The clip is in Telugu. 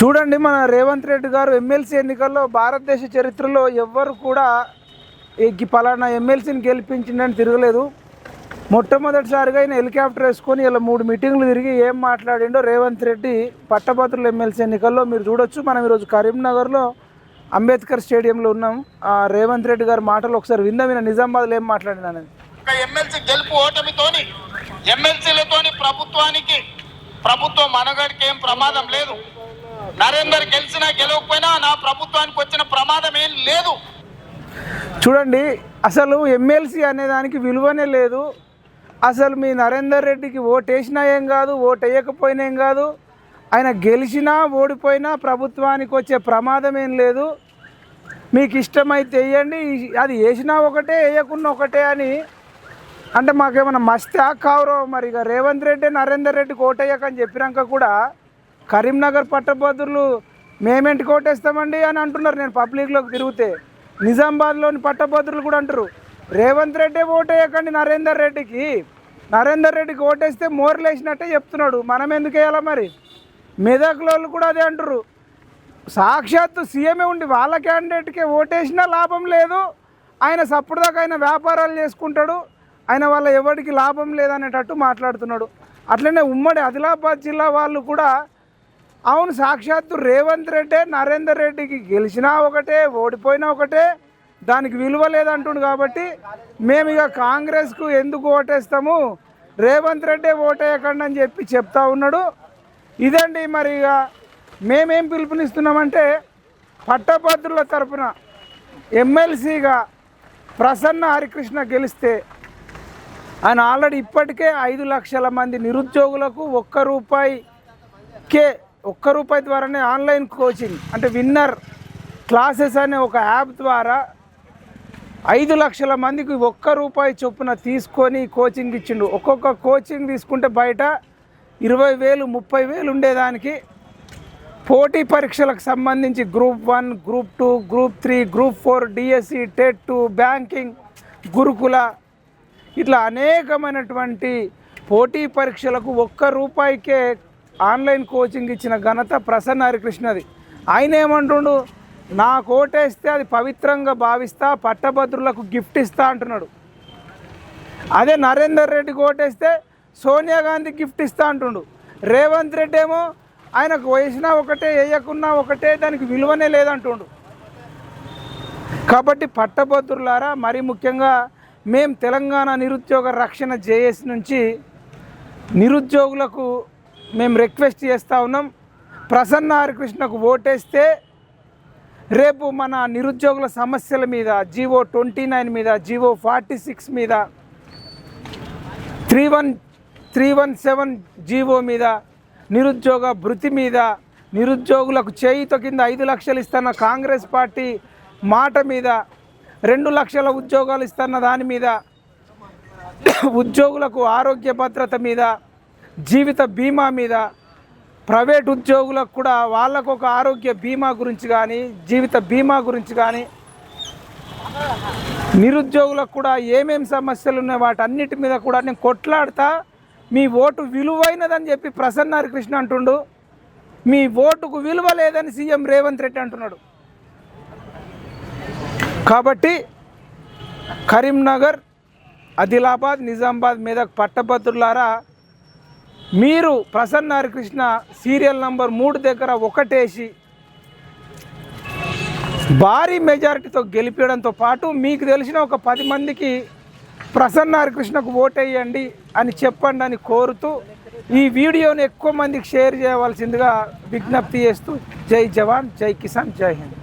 చూడండి మన రేవంత్ రెడ్డి గారు ఎమ్మెల్సీ ఎన్నికల్లో భారతదేశ చరిత్రలో ఎవ్వరు కూడా ఈ పలానా ఎమ్మెల్సీని గెలిపించిందని తిరగలేదు. మొట్టమొదటిసారిగా ఆయన హెలికాప్టర్ వేసుకొని ఇలా మూడు మీటింగ్లు తిరిగి ఏం మాట్లాడిండో రేవంత్ రెడ్డి పట్టభద్రుల ఎమ్మెల్సీ ఎన్నికల్లో మీరు చూడొచ్చు. మనం ఈరోజు కరీంనగర్లో అంబేద్కర్ స్టేడియంలో ఉన్నాం. ఆ రేవంత్ రెడ్డి గారి మాటలు ఒకసారి విందాం. ఈయన నిజామాబాద్లో ఏం మాట్లాడినానని ఎమ్మెల్సీ గెలుపు ఓటమితోని ఎమ్మెల్సీలతోని ప్రభుత్వానికి ప్రభుత్వం మనగడికి ఏం ప్రమాదం లేదు. నరేందర్ గెలిచినా గెలవకపోయినా నా ప్రభుత్వానికి వచ్చిన ప్రమాదం ఏం లేదు. చూడండి అసలు ఎమ్మెల్సీ అనే దానికి విలువనే లేదు. అసలు మీ నరేందర్ రెడ్డికి ఓటు వేసినా ఏం కాదు ఓటు వేయకపోయినా ఏం కాదు. ఆయన గెలిచినా ఓడిపోయినా ప్రభుత్వానికి వచ్చే ప్రమాదం ఏం లేదు. మీకు ఇష్టమైతే వేయండి అది వేసినా ఒకటే వేయకున్నా ఒకటే అని. అంటే మాకేమైనా మస్తా కావరో మరి ఇక రేవంత్ రెడ్డి నరేందర్ రెడ్డికి ఓటేయకని చెప్పినాక కూడా కరీంనగర్ పట్టభద్రులు మేమేంటికి ఓటేస్తామండి అని అంటున్నారు నేను పబ్లిక్లోకి తిరిగితే. నిజామాబాద్లోని పట్టభద్రులు కూడా అంటారు రేవంత్ రెడ్డి ఓటేయకండి నరేందర్ రెడ్డికి. నరేందర్ రెడ్డికి ఓటేస్తే మోర్లేసినట్టే చెప్తున్నాడు. మనం ఎందుకు వేయాలా మరి? మెదక్లో వాళ్ళు కూడా అదే అంటారు సాక్షాత్తు సీఎమే ఉండి వాళ్ళ క్యాండిడేట్కే ఓటేసినా లాభం లేదు. ఆయన సప్పుడుదాకా ఆయన వ్యాపారాలు చేసుకుంటాడు. ఆయన వాళ్ళ ఎవరికి లాభం లేదనేటట్టు మాట్లాడుతున్నాడు. అట్లనే ఉమ్మడి ఆదిలాబాద్ జిల్లా వాళ్ళు కూడా అవును సాక్షాత్తు రేవంత్ రెడ్డే నరేందర్ రెడ్డికి గెలిచినా ఒకటే ఓడిపోయినా ఒకటే దానికి విలువ లేదంటుండు కాబట్టి మేము ఇక కాంగ్రెస్కు ఎందుకు ఓటేస్తాము? రేవంత్ రెడ్డే ఓటేయకండి అని చెప్పి చెప్తా ఉన్నాడు. ఇదండి మరి ఇక మేమేం పిలుపునిస్తున్నామంటే పట్టభద్రుల తరపున ఎమ్మెల్సీగా ప్రసన్న హరికృష్ణ గెలిస్తే ఆయన ఆల్రెడీ ఇప్పటికే ఐదు లక్షల మంది నిరుద్యోగులకు ఒక్క రూపాయికే ఒక్క రూపాయి ద్వారానే ఆన్లైన్ కోచింగ్ అంటే విన్నర్ క్లాసెస్ అనే ఒక యాప్ ద్వారా ఐదు లక్షల మందికి ఒక్క రూపాయి చొప్పున తీసుకొని కోచింగ్ ఇచ్చిండు. ఒక్కొక్క కోచింగ్ తీసుకుంటే బయట ఇరవై వేలు ముప్పై వేలు ఉండేదానికి. పోటీ పరీక్షలకు సంబంధించి group one group two group three group four DSC TET two banking గురుకుల ఇట్లా అనేకమైనటువంటి పోటీ పరీక్షలకు ఒక్క రూపాయికే ఆన్లైన్ కోచింగ్ ఇచ్చిన ఘనత ప్రసన్న హరికృష్ణది. ఆయన ఏమంటుండు? నా కోటేస్తే అది పవిత్రంగా భావిస్తా పట్టభద్రులకు గిఫ్ట్ ఇస్తా అంటున్నాడు. అదే నరేందర్ రెడ్డి కోటేస్తే సోనియా గాంధీ గిఫ్ట్ ఇస్తా అంటుండు. రేవంత్ రెడ్డి ఏమో ఆయనకు వేసినా ఒకటే వేయకున్నా ఒకటే దానికి విలువనే లేదంటుండు. కాబట్టి పట్టభద్రులారా మరీ ముఖ్యంగా మేము తెలంగాణ నిరుద్యోగ రక్షణ జేఏసీ నుంచి నిరుద్యోగులకు మేము రిక్వెస్ట్ చేస్తూ ఉన్నాం. ప్రసన్న హరికృష్ణకు ఓటేస్తే రేపు మన నిరుద్యోగుల సమస్యల మీద జీవో ట్వంటీ నైన్ మీద జీవో ఫార్టీ సిక్స్ మీద three one three one seven GO మీద నిరుద్యోగ భృతి మీద నిరుద్యోగులకు చేయితో కింద ఐదు లక్షలు ఇస్తున్న కాంగ్రెస్ పార్టీ మాట మీద రెండు లక్షల ఉద్యోగాలు ఇస్తున్న దాని మీద ఉద్యోగులకు ఆరోగ్య భద్రత మీద జీవిత బీమా మీద ప్రైవేట్ ఉద్యోగులకు కూడా వాళ్ళకు ఒక ఆరోగ్య బీమా గురించి కానీ జీవిత బీమా గురించి కానీ నిరుద్యోగులకు కూడా ఏమేమి సమస్యలు ఉన్నాయి వాటన్నిటి మీద కూడా నేను కొట్లాడతా. మీ ఓటు విలువైనదని చెప్పి ప్రసన్న హరికృష్ణ అంటుండు. మీ ఓటుకు విలువ లేదని సీఎం రేవంత్ రెడ్డి అంటున్నాడు. కాబట్టి కరీంనగర్ ఆదిలాబాద్ నిజామాబాద్ మెదక్ పట్టభద్రులారా మీరు ప్రసన్న హరికృష్ణ సీరియల్ నంబర్ మూడు దగ్గర ఒకటేసి భారీ మెజారిటీతో గెలిపించడంతో పాటు మీకు తెలిసిన ఒక పది మందికి ప్రసన్న హరికృష్ణకు ఓటేయండి అని చెప్పండి అని కోరుతూ ఈ వీడియోని ఎక్కువ మందికి షేర్ చేయవలసిందిగా విజ్ఞప్తి చేస్తూ జై జవాన్ జై కిసాన్ జై హింద్.